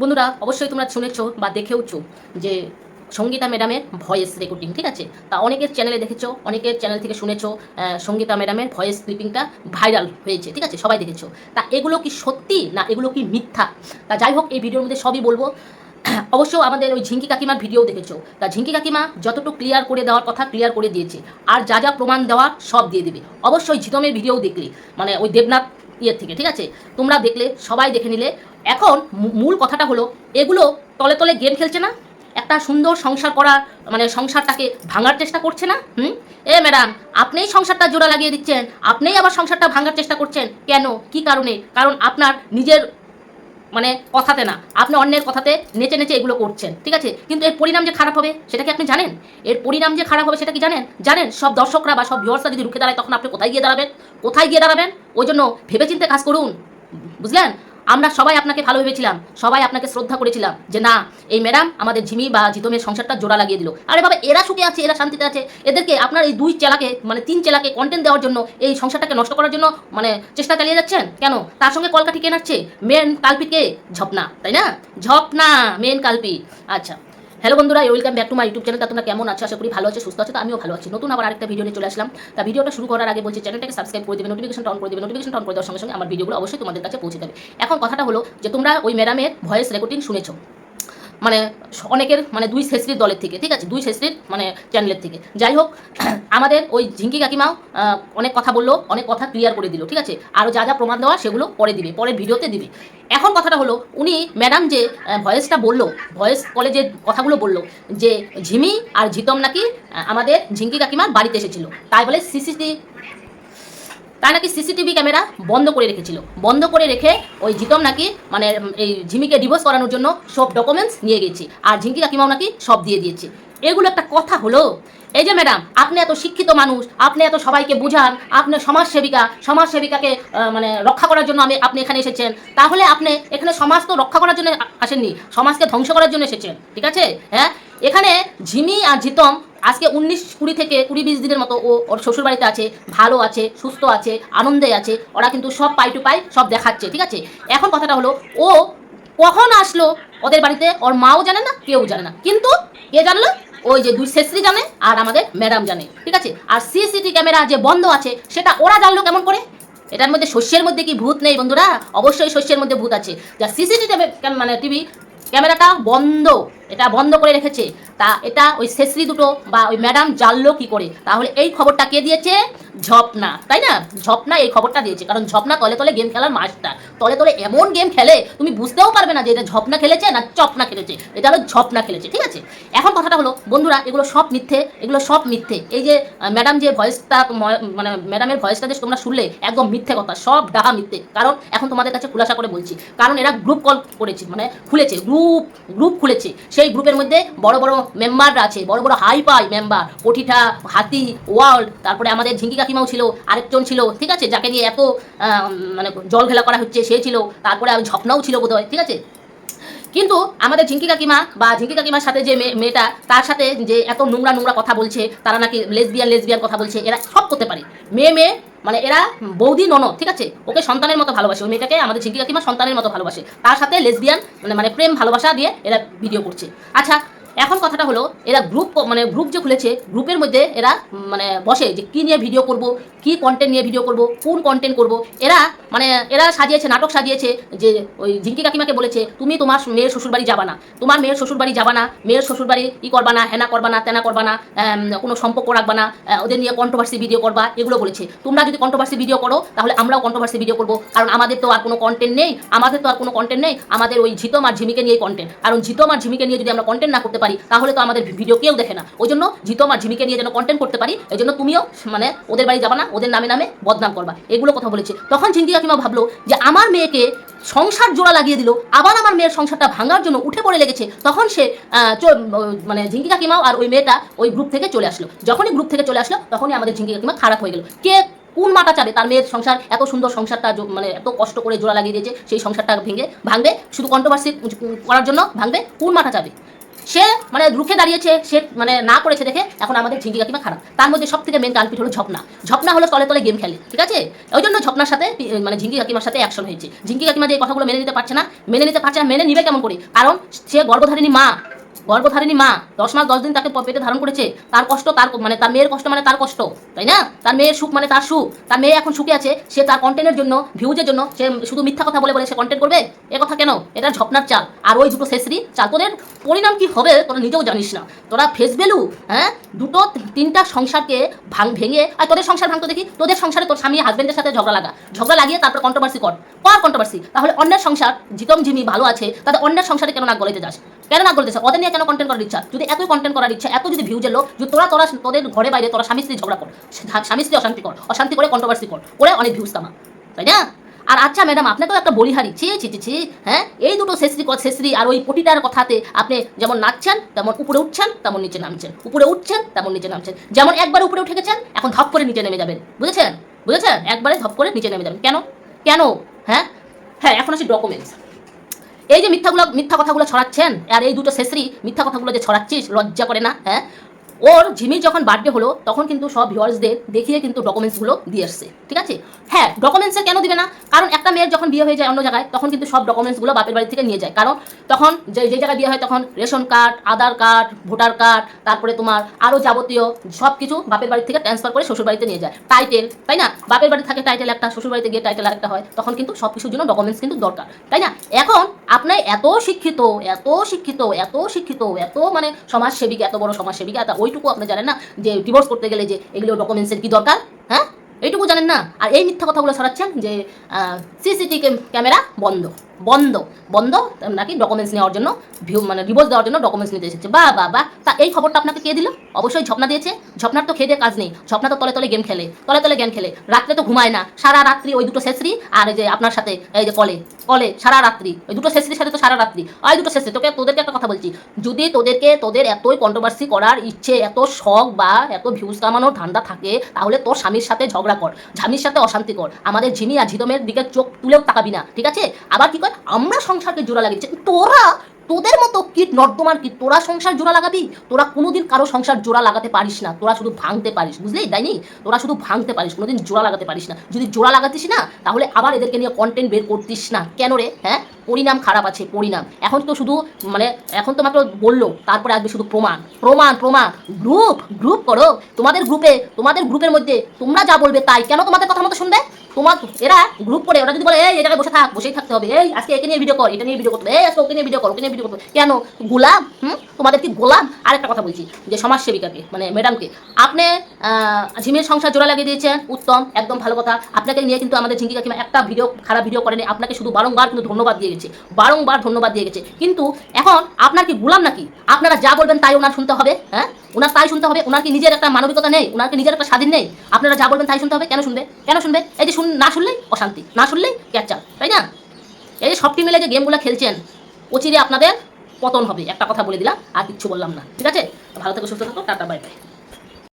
বন্ধুরা, অবশ্যই তোমরা শুনেছো বা দেখেওছো যে সঙ্গীতা ম্যাডামের ভয়েস রেকর্ডিং ঠিক আছে? তা অনেকের চ্যানেলে দেখেছ, অনেকের চ্যানেল থেকে শুনেছো সঙ্গীতা ম্যাডামের ভয়েস ক্লিপিংটা ভাইরাল হয়েছে, ঠিক আছে? সবাই দেখেছ। তা এগুলো কি সত্যি না এগুলো কি মিথ্যা? তা যাই হোক, এই ভিডিওর মধ্যে সবই বলব। অবশ্য আমাদের ওই ঝিঙ্কি কাকিমার ভিডিও দেখেছ। তা ঝিঙ্কি কাকিমা যতটুকু ক্লিয়ার করে দেওয়ার কথা ক্লিয়ার করে দিয়েছে। আর যা যা প্রমাণ দেওয়ার সব দিয়ে দেবে। অবশ্যই ঝিতমের ভিডিও দেখলে। মানে ওই দেবনাথ ইয়ের থেকে, ঠিক আছে? তোমরা দেখলে, সবাই দেখে নিলে। এখন মূল কথাটা হলো, এগুলো তলে তলে গেম খেলছে না? একটা সুন্দর সংসার করার মানে সংসারটাকে ভাঙার চেষ্টা করছে না? হুম? এ ম্যাডাম, আপনিই সংসারটা জোড়া লাগিয়ে দিচ্ছেন, আপনিই আবার সংসারটা ভাঙার চেষ্টা করছেন। কেন? কি কারণে? কারণ আপনার নিজের মানে কথাতে না। আপনি অন্যের কথাতে নেচে নেচে এগুলো করছেন, ঠিক আছে? কিন্তু এর পরিণাম যে খারাপ হবে, সেটা কি আপনি জানেন? এর পরিণাম যে খারাপ হবে, সেটা কি জানেন? জানেন, সব দর্শকরা বা সব ভিউয়ার্সরা যদি রুখে দাঁড়ায়, তখন আপনি কোথায় গিয়ে দাঁড়াবেন? কোথায় গিয়ে দাঁড়াবেন? ওই জন্য ভেবেচিন্তে কাজ করুন। বুঝলেন? আমরা সবাই আপনাকে ভালো ভেবেছিলাম, সবাই আপনাকে শ্রদ্ধা করেছিলাম যে না, এই ম্যাডাম আমাদের ঝিমি বা জিতমের সংসারটা জোড়া লাগিয়ে দিল। আরে বাবা, এরা সুখে আছে, এরা শান্তিতে আছে। এদেরকে আপনার এই দুই চেলাকে মানে তিন চেলাকে কন্টেন্ট দেওয়ার জন্য, এই সংসারটাকে নষ্ট করার জন্য মানে চেষ্টা চালিয়ে যাচ্ছেন? কেন? তার সঙ্গে কলকাঠি কে নাচছে মেন কালপিকে ঝপনা, তাই না? ঝপনা, মেন কালপি। আচ্ছা। হ্যালো বন্ধুরা welcome back to my YouTube channel তোমরা কেমন আছো? আশা করি ভালো আছে, সুস্থ আছে, তো আমিও ভালো আছি। নতুন আবার আরেকটা ভিডিও নিয়ে চলে আসলাম। তা ভিডিওটা শুরু করার আগে বলছি চ্যানেলটাকে সাবস্ক্রাইব করে দেবে নোটিফিকেশন অন করে দেবে নোটিফিকেশন অন করে দেওয়ার সঙ্গে সঙ্গে আমার ভিডিওগুলো অবশ্যই তোমাদের কাছে পৌঁছে যাবে। এখন কথাটা হলো যে তোমরা ওই ম্যাডামের ভয়েস রেকর্ডিং শুনেছো। মানে অনেকের মানে দুই শেষরির দলের থেকে, ঠিক আছে? দুই শেষরির মানে চ্যানেলের থেকে। যাই হোক, আমাদের ওই ঝিঙ্কি কাকিমাও অনেক কথা বলল, অনেক কথা ক্লিয়ার করে দিল, ঠিক আছে? আরও যা যা প্রমাণ দেওয়া সেগুলো পরে দিবে পরের ভিডিওতে দিবে। এখন কথাটা হলো, উনি ম্যাডাম যে ভয়েসটা বলল ভয়েস কলে যে কথাগুলো বলল, যে ঝিমি আর ঝিতম নাকি আমাদের ঝিঙ্কি কাকিমার বাড়িতে এসেছিল। তাই বলে সিসিটিভি তাই নাকি সিসিটিভি ক্যামেরা বন্ধ করে রেখেছিল। বন্ধ করে রেখে ওই জিতম নাকি মানে এই ঝিমিকে ডিভোর্স করানোর জন্য সব ডকুমেন্টস নিয়ে গেছে। আর ঝিঙ্কি কাকিমাও নাকি সব দিয়ে দিয়েছে। এগুলো একটা কথা হলো। এই যে ম্যাডাম আপনি এত শিক্ষিত মানুষ, আপনি এত সবাইকে বুঝান, আপনি সমাজসেবিকা, সমাজসেবিকাকে মানে রক্ষা করার জন্য আমি, আপনি এখানে এসেছেন। তাহলে আপনি এখানে সমাজ তো রক্ষা করার জন্য আসেননি, সমাজকে ধ্বংস করার জন্য এসেছেন, ঠিক আছে? হ্যাঁ? এখানে ঝিমি আর জিতম আজকে উনিশ কুড়ি থেকে কুড়ি বিশ দিনের মতো ও ওর শ্বশুরবাড়িতে আছে, ভালো আছে, সুস্থ আছে, আনন্দে আছে, ওরা কিন্তু সব পাই টু পাই সব দেখাচ্ছে, ঠিক আছে? এখন কথাটা হলো, ও কখন আসলো ওদের বাড়িতে? ওর মাও জানে না, কেউ জানে না। কিন্তু কে জানলো? ওই যে দুই শেষরি জানে আর আমাদের ম্যাডাম জানে, ঠিক আছে? আর সিসিটি ক্যামেরা যে বন্ধ আছে, সেটা ওরা জানলো কেমন করে? এটার মধ্যে শস্যের মধ্যে কি ভূত নেই বন্ধুরা? অবশ্যই শস্যের মধ্যে ভূত আছে। যা সিসিটিভি মানে টিভি ক্যামেরাটা বন্ধ, এটা বন্ধ করে রেখেছে। তা এটা ওই শেষরি দুটো বা ওই ম্যাডাম জানলো কি করে? তাহলে এই খবরটা কে দিয়েছে? ঝপনা, তাই না? ঝপনা এই খবরটা দিয়েছে, কারণ ঝপনা তলে তলে গেম খেলার মাস্টার। তলে তলে এমন গেম খেলে, তুমি বুঝতেও পারবে না যে এটা ঝপনা খেলেছে না চপনা খেলেছে। এটা হলো ঝপনা খেলেছে, ঠিক আছে? এখন কথাটা হলো, বন্ধুরা, এগুলো সব মিথ্যে, এগুলো সব মিথ্যে। এই যে ম্যাডাম যে ভয়েসটা মানে ম্যাডামের ভয়েসটা যে তোমরা শুনলে, একদম মিথ্যে কথা, সব ডাহা মিথ্যে। কারণ এখন তোমাদের কাছে খুলাসা করে বলছি, কারণ এরা গ্রুপ কল করেছে মানে খুলেছে গ্রুপ গ্রুপ খুলেছে। সেই গ্রুপের মধ্যে বড় বড় মেম্বাররা আছে, বড় বড় হাই পাই মেম্বার কঠিঠা হাতি ওয়ার্ল্ড তারপরে আমাদের ঝিঙ্কি কাকিমাও ছিল, আরেকজন ছিল, ঠিক আছে? যাকে নিয়ে এত মানে জল খেলা করা হচ্ছে, সে ছিল। তারপরে আর ঝপনাও ছিল বোধহয়, ঠিক আছে? কিন্তু আমাদের ঝিঙ্কি কাকিমা বা ঝিঙ্কি কাকিমার সাথে যে মেয়েটা, তার সাথে যে এত নোংরা নোংরা কথা বলছে, তারা নাকি লেসবিয়ান লেসবিয়ান কথা বলছে, এরা সব করতে পারে। মেয়ে মেয়ে মানে এরা বৌদি ননদ, ঠিক আছে? ওকে সন্তানের মতো ভালোবাসে, ওই মেয়েটাকে আমাদের ঝিঙ্কি কাকিমা সন্তানের মতো ভালোবাসে। তার সাথে লেসবিয়ান মানে মানে প্রেম ভালোবাসা দিয়ে এরা ভিডিও করছে। আচ্ছা এখন কথাটা হলো, এরা গ্রুপ মানে গ্রুপ যে খুলেছে গ্রুপের মধ্যে এরা মানে বসে যে কী নিয়ে ভিডিও করব, কি কন্টেন্ট নিয়ে ভিডিও করব, কোন কন্টেন্ট করব। এরা মানে এরা সাজিয়েছে, নাটক সাজিয়েছে, যে ওই ঝিঙ্কি কাকিমাকে বলেছে, তুমি তোমার মেয়ের শ্বশুরবাড়ি যাবা না। তোমার মেয়ের শ্বশুরবাড়ি যাবা না। মেয়ের শ্বশুরবাড়ি ই করবা না, হেনা করবা না, তেনা করবা না কোনো সম্পর্ক রাখবা না ওদের নিয়ে কন্ট্রোভার্সি ভিডিও করবা, এগুলো বলেছে। তোমরা যদি কন্ট্রোভার্সি ভিডিও করো, তাহলে আমরাও কন্ট্রোভার্সি ভিডিও করব। কারণ আমাদের তো আর কোনো কন্টেন্ট নেই, আমাদের তো আর কোনো কন্টেন্ট নেই। আমাদের ওই ঝিতম আর ঝিমিকে নিয়ে কন্টেন্ট কারণ ঝিতম আর ঝিমিকে নিয়ে যদি আমরা কন্টেন্ট না করতে পারি তাহলে তো আমাদের ভিডিও কেউ দেখে না। ওই জন্য ঝিতম আর ঝিমিকে নিয়ে যেন কন্টেন্ট করতে পারি, এই জন্য তুমিও মানে ওদের বাড়ি যাবা না, ওদের নামে নামে বদনাম করবা, এগুলো কথা বলেছে। তখন ঝিঙ্কি কাকিমা ভাবলো যে আমার মেয়েকে সংসার জোড়া লাগিয়ে দিল, আবার আমার মেয়ের সংসারটা ভাঙার জন্য উঠে পড়ে লেগেছে, তখন সে মানে ঝিঙ্কি কাকিমাও আর ওই মেয়েটা ওই গ্রুপ থেকে চলে আসলো। যখনই গ্রুপ থেকে চলে আসলো, তখনই আমাদের ঝিঙ্কি কাকিমা খারাপ হয়ে গেল। কে কোন মাটা চাবে? তার মেয়ের সংসার, এত সুন্দর সংসারটা মানে এত কষ্ট করে জোড়া লাগিয়ে দিয়েছে, সেই সংসারটা ভেঙে ভাঙবে, শুধু কন্ট্রোভার্সি করার জন্য ভাঙবে, কোন মাটা চাবে? সে মানে রুখে দাঁড়িয়েছে, সে মানে না করেছে দেখে এখন আমাদের ঝিঙ্গি কাকিমা খারাপ। তার মধ্যে সব থেকে মেন কানপিট হলো ঝপনা ঝপনা হলো তলে তলে গেম খেলে, ঠিক আছে? ওই জন্য ঝপনার সাথে মানে ঝিঙ্গি কাকিমার সাথে অ্যাকশন হয়েছে। ঝিঙ্গি কাকিমা যে কথাগুলো মেনে নিতে পারছে না, মেনে নিতে পারছে না, মেনে নিবে কেমন করে? কারণ সে গর্ভধারিণী মা। গর্ভধারিণী মা, দশ মাস দশ দিন তাকে পেটে ধারণ করেছে, তার কষ্ট, তার মানে তার মেয়ের কষ্ট মানে তার কষ্ট, তাই না? তার মেয়ের সুখ মানে তার সুখ, তার মেয়ে এখন সুখে আছে, সে তার কন্টেন্টের জন্য ভিউজের জন্য, সে শুধু মিথ্যা কথা বলে বলে সে কন্টেন্ট করবে? এ কথা কেন? এটা ঝপনার চাল। আর ওই দুটো শেষরি চাল, তোদের পরিণাম কি হবে, তোরা নিজেও জানিস না। তোরা ফেস ভ্যালু হ্যাঁ? দুটো, তিনটা সংসারকে ভাঙ ভেঙে, আর তোদের সংসার ভাঙতো দেখি, তোদের সংসারে তোর স্বামী হাজবেন্ডের সাথে ঝগড়া লাগা। ঝগড়া লাগিয়ে তারপর কন্ট্রোভার্সি কর। কর কন্ট্রোভার্সি তাহলে অন্যের সংসার, জিতম ঝিমি ভালো আছে তাদের অন্যের সংসারে কেন নাক গলাইতে যাস? কেন নাক গলাইতে যাস? ওদের নিয়ে কেন কন্টেন্ট করার ইচ্ছা? যদি এতই কন্টেন্ট করার ইচ্ছা, এত যদি ভিউজ এলো যে তোরা তোরা তোদের ঘরে বাইরে তোরা স্বামী স্ত্রী ঝগড়া কর স্বামী স্ত্রী অশান্তি কর, অশান্তি করে কন্ট্রোভার্সি কর, করে অনেক ভিউজ কামা, তাই না? আর আচ্ছা ম্যাডাম আপনাকেও একটা বলিহারি, ছি ছি ছি হ্যাঁ? এই দুটো শেষরি শেষরি আর ওই পটিটার কথাতে আপনি যেমন নাচছেন, তেমন উপরে উঠছেন, তেমন নিচে নামছেন। উপরে উঠছেন, তেমন নিচে নামছেন। যেমন একবার উপরে উঠে গেছেন, এখন ধপ করে নিচে নেমে যাবেন। বুঝেছেন? বুঝেছেন? একবারে ধপ করে নিচে নেমে যাবেন। কেন? কেন? হ্যাঁ? হ্যাঁ এখন আছে ডকুমেন্টস এই যে মিথ্যাগুলো মিথ্যা কথাগুলো ছড়াচ্ছেন, আর এই দুটো শেষরি মিথ্যা কথাগুলো যে ছড়াচ্ছিস, লজ্জা করে না হ্যাঁ? ওর ঝিমির যখন বার্থডে হলো, তখন কিন্তু সব ভিউয়ার্সদের দেখিয়ে কিন্তু ডকুমেন্টসগুলো দিয়ে আসছে, ঠিক আছে? হ্যাঁ ডকুমেন্টসে কেন দিবে না? কারণ একটা মেয়ের যখন বিয়ে হয়ে যায় অন্য জায়গায়, তখন কিন্তু সব ডকুমেন্টসগুলো বাপের বাড়ি থেকে নিয়ে যায়। কারণ তখন যে যে জায়গায় বিয়ে হয় তখন ration card Aadhaar card voter card তারপরে তোমার আরও যাবতীয় সব কিছু বাপের বাড়ি থেকে ট্রান্সফার করে শ্বশুর বাড়িতে নিয়ে যায়। টাইটেল তাই না? বাপের বাড়ি থাকে টাইটেল একটা, শ্বশুর বাড়িতে গিয়ে টাইটেল আরেকটা হয়, তখন কিন্তু সব কিছুর জন্য ডকুমেন্টস কিন্তু দরকার, তাই না? এখন আপনার এত শিক্ষিত এত শিক্ষিত এত শিক্ষিত, এত মানে সমাজসেবিকা, এত বড় সমাজসেবিকা তা ওইটুকু আপনি জানেন না যে ডিভোর্স করতে গেলে যে এগুলো ডকুমেন্টসের কি দরকার? হ্যাঁ? এইটুকু জানেন না? আর এই মিথ্যা কথাগুলো ছড়াচ্ছেন যে সিসিটি ক্যামেরা বন্ধ। বন্ধ বন্ধ নাকি ডকুমেন্টস নেওয়ার জন্য ভিউ মানে ডিভোর্স দেওয়ার জন্য ডকুমেন্টস নিতে এসেছে। বা বা বা, তা এই খবরটা আপনাকে কে দিল? অবশ্যই ঝপনা দিয়েছে। ঝপনার তো খেয়ে কাজ নেই। ঝপনা তো তলে তলে গেম খেলে। তলে তলে গেম খেলে। রাত্রে তো ঘুমায় না। সারা রাত্রি ওই দুটো শেষরি আর এই যে আপনার সাথে, এই যে কলে কলে, সারা রাত্রি। ওই দুটো শেষরির সাথে তো সারা রাত্রি। ওই দুটো শেষরি। তোকে, তোদেরকে একটা কথা বলছি। যদি তোদেরকে, তোদের এতই কন্ট্রোভার্সি করার ইচ্ছে, এত শখ বা এত ভিউজ কামানোর ধান্দা থাকে, তাহলে তোর স্বামীর সাথে ঝগড়া কর। স্বামীর সাথে অশান্তি কর। আমাদের ঝিমি আর ঝিদমের দিকে চোখ তুলেও তাকাবি না। ঠিক আছে? আবার কি কর আমরা সংসারকে জোড়া লাগিয়েছি তোরা, তোদের মতো কীট নর্দমার কি তোরা সংসার জোড়া লাগাবি? তোরা কোনোদিন কারও সংসার জোড়া লাগাতে পারিস না। তোরা শুধু ভাঙতে পারিস, বুঝলি? তাইনি তোরা শুধু ভাঙতে পারিস, কোনোদিন জোড়া লাগাতে পারিস না। যদি জোড়া লাগাতিস না, তাহলে আবার এদেরকে নিয়ে কন্টেন্ট বের করতিস না। কেন রে? হ্যাঁ? পরিণাম খারাপ আছে, পরিণাম। এখন তো শুধু মানে এখন তো মাত্র বলল, তারপরে আসবে শুধু প্রমাণ। প্রমাণ প্রমাণ। গ্রুপ গ্রুপ করো। তোমাদের গ্রুপে তোমাদের গ্রুপের মধ্যে তোমরা যা বলবে তাই। কেন তোমাদের কথা মতো শুনবে? তোমার এরা গ্রুপ করে, ওরা যদি বলে, এই জায়গায় বসে থাক, বসেই থাকতে হবে। এই, আজকে একে নিয়ে ভিডিও কর, এটা নিয়ে ভিডিও করতে এই, আজকে ওকে নিয়ে ভিডিও কর, ওকে নিয়ে ভিডিও করতে। কেন? গোলাম, হুম? তোমাদের কি গোলাম? আরেকটা কথা বলছি, যে সমাজসেবিকাকে মানে ম্যাডামকে আপনি ঝিমের সংসার জোড়া লাগিয়ে দিয়েছেন, উত্তম, একদম ভালো কথা। আপনাকে নিয়ে কিন্তু আমাদের ঝিঙ্গি কাকিমা একটা ভিডিও খারাপ ভিডিও করেনি। আপনাকে শুধু বারংবার কিন্তু ধন্যবাদ দিয়ে গেছে। বারংবার ধন্যবাদ দিয়ে গেছে। কিন্তু এখন, আপনার কি গোলাম নাকি? আপনারা যা বলবেন তাই ওনার শুনতে হবে হ্যাঁ? ওনার তাই শুনতে হবে ওনার কি নিজের একটা মানবিকতা নেই ওনার কি নিজের একটা স্বাধীন নেই? আপনারা যা বলবেন তাই শুনতে হবে, কেন শুনবে? কেন শুনবে? এই যে শুন না শুনলেই অশান্তি, না শুনলেই ক্যাচার তাই না? এই যে সব টিম মিলে যে গেমগুলো খেলছেন অচিরে আপনাদের পতন হবে, একটা কথা বলে দিলাম, আর কিচ্ছু বললাম না, ঠিক আছে? ভালো থেকে, সুস্থ থাকো, টাটা, বাই বাই।